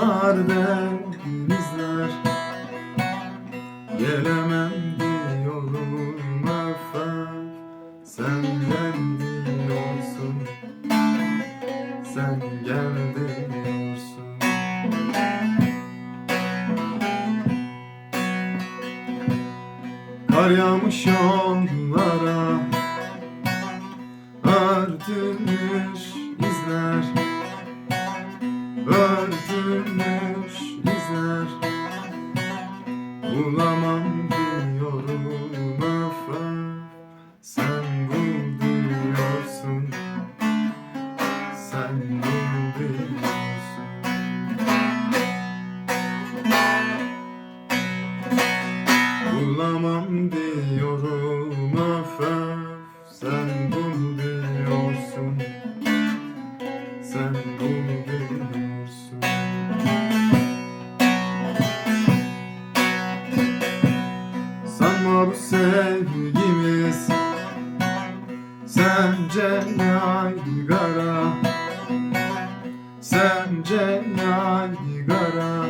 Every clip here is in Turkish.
Dağlar denizler Gelemem diyorum efendim Sen gel diyorsun Sen gel diyorsun Kar yağmış yollara Örtülmüş izler Bulamam diyorum efendim Sen bul diyorsun Sen bul Bulamam diyorum Sence yaygara Sence yaygara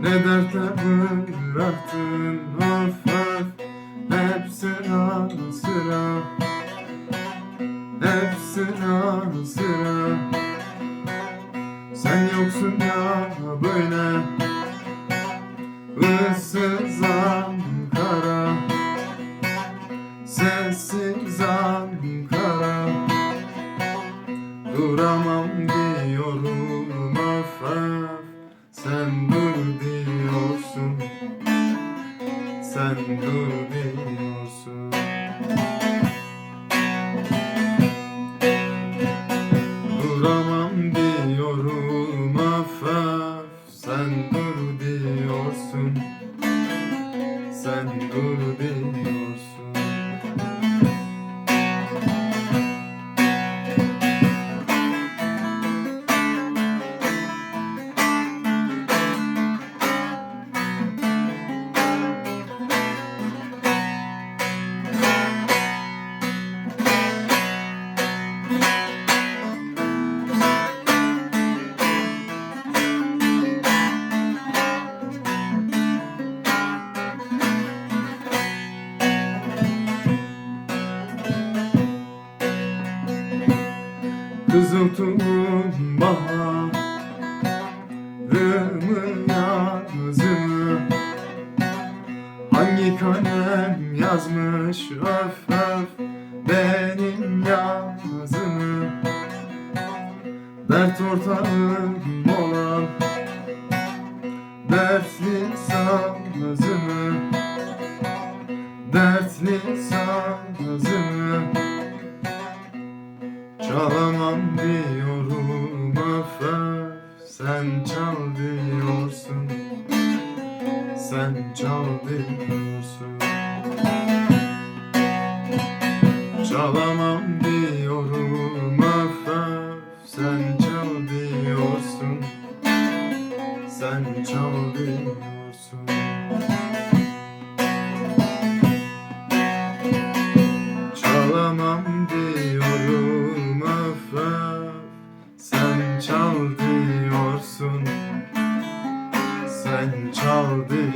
Ne dertler bıraktın of of Hep sıra sıra. Hep sıra sıra. Sen yoksun ya böyle. Issız Ankara Sen dur diyorsun. Sen dur diyorsun Kızıl tulum baharımı yazımı Hangi kalem yazmış öf öf benim yazımı Dert ortağım olan dertli sazımı Dertli sazımı Çalamam diyorum öf Sen çal diyorsun. Sen çal diyorsun. Çalamam diyorum öf Sen çal diyorsun. Sen çal diyorsun. sen çaldın.